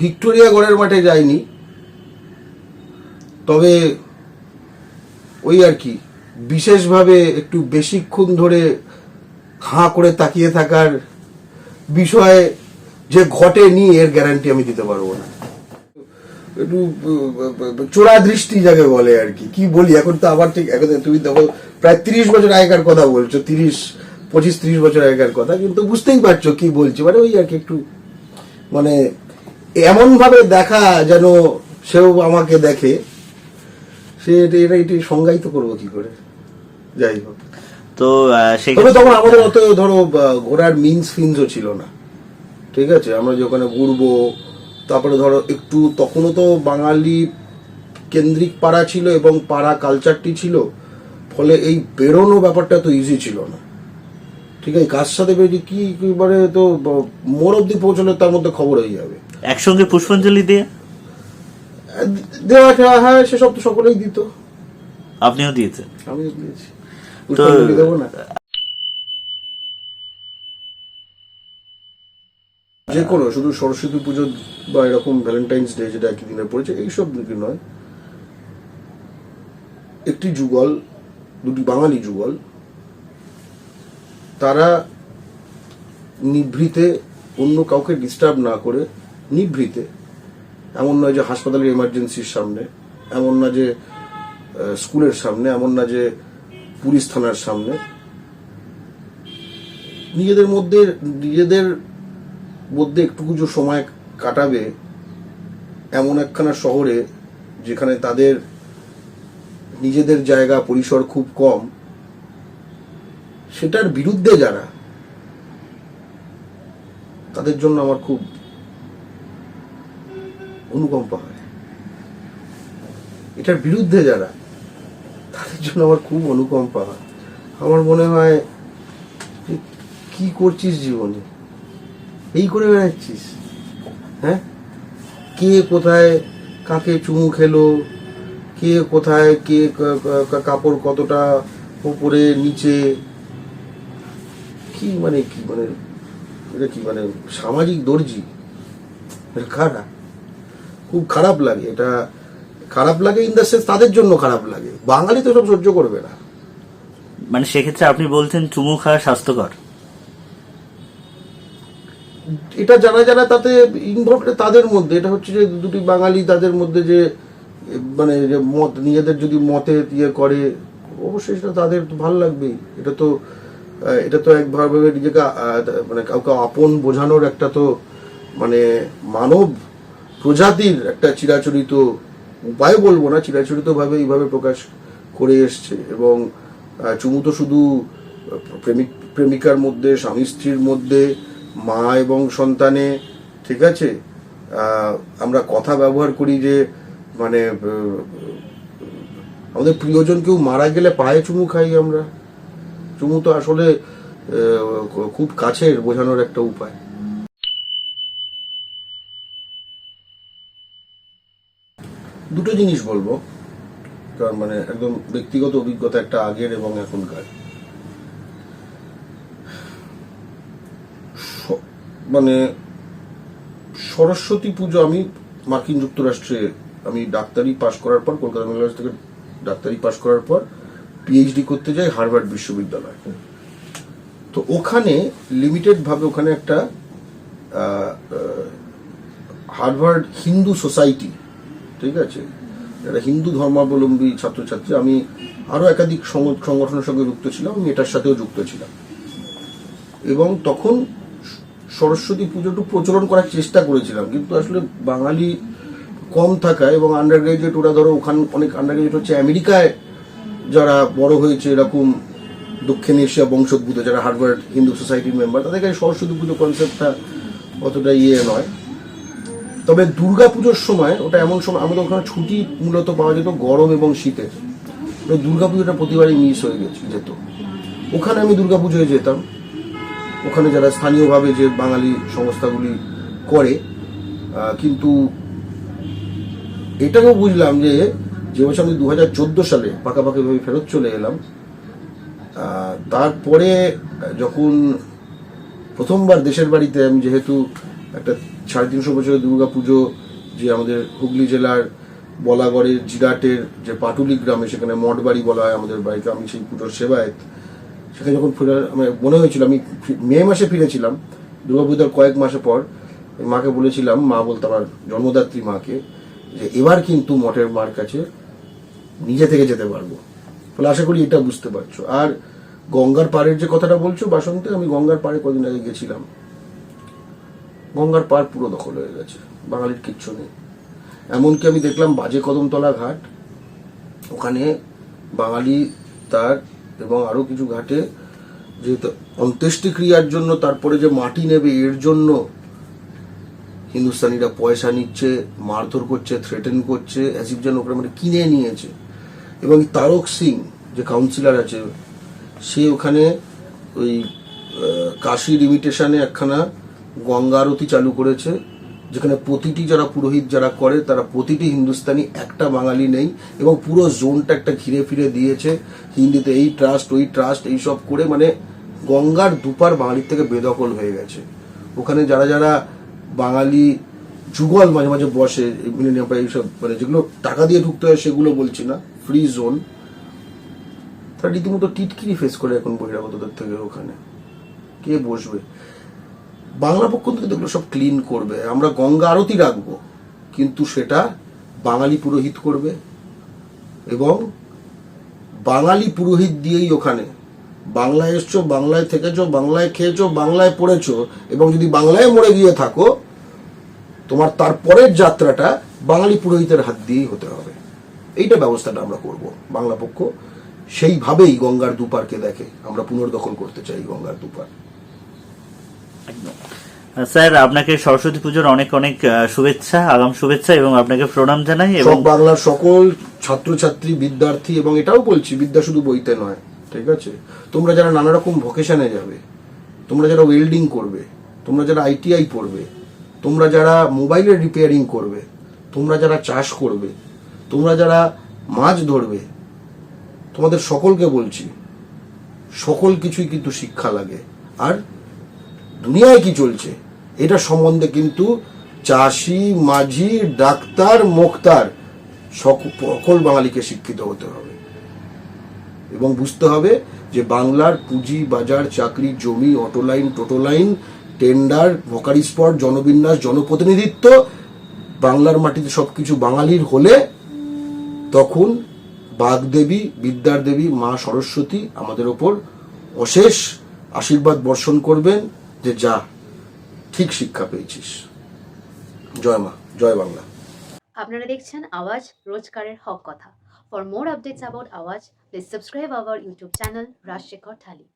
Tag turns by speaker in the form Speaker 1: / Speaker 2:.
Speaker 1: Victoria গড়ের মাঠে যাইনি তবে ওই আর কি, বিশেষভাবে একটু বেশিক্ষণ ধরে হাঁ করে তাকিয়ে থাকার বিষয়ে যে ঘটেনি, এর গ্যারান্টি আমি দিতে পারব না। একটু চোরা দৃষ্টি যাকে বলে আর কি। কি বলি? এখন তো আবার ঠিক এখন তুমি দেখো, প্রায় তিরিশ বছর আগেকার কথা বলছো, তিরিশ, পঁচিশ, ত্রিশ বছর আগেকার কথা, কিন্তু বুঝতেই পারছ কি বলছি। মানে ওই আর কি একটু মানে এমন ভাবে দেখা যেন সেও আমাকে দেখে সে এটা এটা সংজ্ঞায়িত করব কি করে? যাই হোক।
Speaker 2: তো
Speaker 1: তবে তখন আমাদের অত ধরো ঘোরার মিন্স ফিন্সও ছিল না। ঠিক আছে? আমরা যে ওখানে ঘুরবো তারপরে ধরো একটু তখনও তো বাঙালি কেন্দ্রিক পাড়া ছিল এবং পাড়া কালচারটি ছিল ফলে এই বেরোনো ব্যাপারটা তো ইজি ছিল না। ঠিক আছে? কার সাথে বেরিয়ে কি এবারে তো ব- মোড় অব্দি পৌঁছলে তার মধ্যে খবর হয়ে যাবে।
Speaker 2: একসঙ্গে পুষ্পাঞ্জলি দিয়ে?
Speaker 1: দেওয়া টেওয়া হ্যাঁ সেসব তো সকলেই দিত।
Speaker 2: আপনিও দিয়েছেন?
Speaker 1: আমি দিয়েছি। পুষ্পাঞ্জলি দেবো না। যে কোনো শুধু সরস্বতী পুজো বা এরকম ভ্যালেন্টাইন্স ডে যেটা একই দিনে পড়েছে এইসব দিকে নয়। একটি যুগল দুটি বাঙালি যুগল তারা নিভৃতে অন্য কাউকে ডিস্টার্ব না করে নিভৃতে। এমন নয় যে হাসপাতালের এমার্জেন্সির সামনে, এমন না যে স্কুলের সামনে, এমন না যে পুলিশ থানার সামনে। নিজেদের মধ্যে নিজেদের মধ্যে একটু কিছু সময় কাটাবে এমন একখানা শহরে যেখানে তাদের নিজেদের জায়গা, পরিসর খুব কম। সেটার বিরুদ্ধে যারা, তাদের জন্য আমার খুব অনুকম্পা হয়। এটার বিরুদ্ধে যারা, তাদের জন্য আমার খুব অনুকম্পা হয়। আমার মনে হয় কি করছিস জীবনে? এই করে বেড়াচ্ছিস? হ্যাঁ? কে কোথায় কাকে চুমু খেলো? কে কোথায় কে কাপড় কতটা উপরে নিচে? কি মানে কি মানে এটা কি মানে সামাজিক দর্জি? এটা খারাপ খুব খারাপ লাগে। এটা খারাপ লাগে ইন দ্য সেন্স তাদের জন্য খারাপ লাগে। বাঙালি তো সব সহ্য করবে না।
Speaker 2: মানে সেক্ষেত্রে আপনি বলছেন চুমু খাওয়া স্বাস্থ্যকর।
Speaker 1: এটা যারা যারা তাতে ইনভলভ তাদের মধ্যে। এটা হচ্ছে যে দুটি বাঙালি তাদের মধ্যে যে মানে যে মত নিজেদের যদি মতে ইয়ে করে অবশ্যই সেটা তাদের তো ভালো লাগবেই। এটা তো এটা তো একভাবে নিজেকে মানে কাউকে আপন বোঝানোর একটা তো মানে মানব প্রজাতির একটা চিরাচরিত উপায় বলব না চিরাচরিত ভাবে এইভাবে প্রকাশ করে এসছে এবং চুমু তো শুধু প্রেমিক, প্রেমিকার মধ্যে, স্বামী স্ত্রীর মধ্যে, মা এবং সন্তানে, ঠিক আছে? আমরা কথা ব্যবহার করি যে মানে আমাদের প্রিয়জন কেউ মারা গেলে পায়ে চুমু খাই আমরা। চুমু তো আসলে খুব কাছের বোঝানোর একটা উপায়। দুটো জিনিস বলব। কারণ মানে একদম ব্যক্তিগত অভিজ্ঞতা একটা আগের এবং এখনকার। মানে সরস্বতী পুজো আমি মার্কিন যুক্তরাষ্ট্রে, আমি ডাক্তারি পাশ করার পর, কলকাতা কলেজ থেকে ডাক্তারি পাশ করার পর পিএইচডি করতে যাই হার্ভার্ড বিশ্ববিদ্যালয়। তো ওখানে লিমিটেড ভাবে ওখানে একটা হার্ভার্ড হিন্দু সোসাইটি ঠিক আছে? যারা হিন্দু ধর্মাবলম্বী ছাত্রছাত্রী, আমি আরও একাধিক সংগঠনের সঙ্গে যুক্ত ছিলাম, আমি এটার সাথেও যুক্ত ছিলাম। এবং তখন সরস্বতী পুজোটা প্রচলন করার চেষ্টা করেছিলাম, কিন্তু আসলে বাঙালি কম থাকায় এবং আন্ডার গ্রাজুয়েট ওরা ধরো ওখান অনেক আন্ডার গ্রাজুয়েট হচ্ছে আমেরিকায় যারা বড় হয়েছে, এরকম দক্ষিণ এশিয়া বংশোদ্ভূত, যারা হার্ভার্ড হিন্দু সোসাইটির মেম্বার তাদের কাছে সরস্বতী পুজো কনসেপ্টটা অতটা ইয়ে নয়। তবে দুর্গা পুজোর সময় ওটা এমন সময় আমাদের ওখানে ছুটি মূলত পাওয়া যেত গরম এবং শীতে। ওই দুর্গা পুজোটা প্রতিবারই মিস হয়ে গেছে, যেত। ওখানে আমি দুর্গা পুজোয় যেতাম। ওখানে যারা স্থানীয়ভাবে যে বাঙালি সংস্থাগুলি করে কিন্তু এটাকেও বুঝলাম যে যে বছর আমি দু হাজার চোদ্দ সালে পাকাপাকিভাবে ফেরত চলে এলাম তারপরে যখন প্রথমবার দেশের বাড়িতে আমি যেহেতু একটা সাড়ে তিনশো বছরের দুর্গা পুজো যে আমাদের হুগলি জেলার বলাগড়ের জিরাটের যে পাটুলি গ্রামে সেখানে মঠবাড়ি বলা হয় আমাদের বাড়িতে, আমি সেই পুজোর সেবায়ত সেখানে যখন ফিরে আমার মনে হয়েছিল, আমি মে মাসে ফিরেছিলাম, দুর্গাপুজোর কয়েক মাসে পর মাকে বলেছিলাম, মা বলতো আমার জন্মদাত্রী মাকে, যে এবার কিন্তু মঠের মার কাছে নিজে থেকে যেতে পারব। ফলে আশা করি এটা বুঝতে পারছ। আর গঙ্গার পাড়ের যে কথাটা বলছো বাসন্তে, আমি গঙ্গার পাড়ে কদিন আগে গেছিলাম। গঙ্গার পাড় পুরো দখল হয়ে গেছে বাঙালির কিচ্ছু নেই। এমনকি আমি দেখলাম বাজে কদমতলা ঘাট ওখানে বাঙালি তার এবং আরও কিছু ঘাটে যে ত- অন্ত্যেষ্টি ক্রিয়ার জন্য তারপরে যে মাটি নেবে এর জন্য হিন্দুস্তানিরা পয়সা নিচ্ছে মারধর করছে থ্রেটেন করছে অ্যাসিভ যেন ওখানে মানে কিনে নিয়েছে। এবং তারক সিং যে কাউন্সিলর আছে সে ওখানে ওই আহ, কাশির ইমিটেশনে একখানা গঙ্গা আরতি চালু করেছে, যেখানে প্রতিটি যারা পুরোহিত যারা করে, তারা প্রতিটি হিন্দুস্তানি, একটা বাঙালি নেই এবং পুরো জোনটা একটা ঘিরে ফিরে দিয়েছে। হিন্দিতে এই ট্রাস্ট, ওই ট্রাস্ট এইসব করে মানে গঙ্গার দুপার বাঙালির থেকে বেদখল হয়ে গেছে। ওখানে যারা যারা বাঙালি যুগল মাঝে মাঝে বসে এইসব মানে যেগুলো টাকা দিয়ে ঢুকতে হয় সেগুলো বলছি না ফ্রি জোন তারা রীতিমতো টিটকিরি ফেস করে এখন বহিরাগতদের থেকে ওখানে। কে বসবে? বাংলা পক্ষ থেকে এগুলো সব ক্লিন করবে। আমরা গঙ্গা আরতি রাখব, কিন্তু সেটা বাঙালি পুরোহিত করবে এবং বাঙালি পুরোহিত দিয়েই ওখানে বাংলায় এসছো, বাংলায় থেকেছো, বাংলায় খেয়েছো, বাংলায় পড়েছো এবং যদি বাংলায় মরে গিয়ে থাকো, তোমার তারপরের যাত্রাটা বাঙালি পুরোহিতের হাত দিয়েই হতে হবে। এইটা ব্যবস্থাটা আমরা করব বাংলা পক্ষ। সেইভাবেই গঙ্গার দুপারকে দেখে আমরা পুনর্দখল করতে চাই গঙ্গার দুপার।
Speaker 2: একদম স্যার আপনাকে সরস্বতী পুজোর অনেক অনেক শুভেচ্ছা আগাম শুভেচ্ছা এবং আপনাকে প্রণাম জানাই এবং
Speaker 1: বাংলার সকল ছাত্রছাত্রী বিদ্যার্থী এবং এটাও বলছি বিদ্যা শুধু বইতে নয় ঠিক আছে? তোমরা যারা নানা রকম ভোকেশনে যাবে তোমরা যারা ওয়েল্ডিং করবে তোমরা যারা আইটিআই পড়বে তোমরা যারা মোবাইলের রিপেয়ারিং করবে তোমরা যারা চাষ করবে তোমরা যারা মাছ ধরবে তোমাদের সকলকে বলছি সকল কিছুই কিন্তু শিক্ষা লাগে। আর দুনিয়ায় কি চলছে? এটা সম্বন্ধে কিন্তু চাষি, মাঝি, ডাক্তার, মোক্তার সক- সকল বাঙালিকে শিক্ষিত হতে হবে। এবং বুঝতে হবে যে বাংলার পুঁজি, বাজার, চাকরি, জমি auto line toto line tender, ভোকারি spot, জনবিন্যাস, জনপ্রতিনিধিত্ব, বাংলার মাটিতে সবকিছু বাঙালির হলে তখন বাগদেবী, বিদ্যার দেবী মা সরস্বতী আমাদের ওপর অশেষ আশীর্বাদ বর্ষণ করবেন। যে যা ঠিক শিক্ষা পেয়েছিস। জয় মা, জয় বাংলা।
Speaker 3: আপনারা দেখছেন আওয়াজ রোজকারের হক কথা। For more updates about Awaaz please subscribe our YouTube channel Rajshekhar thali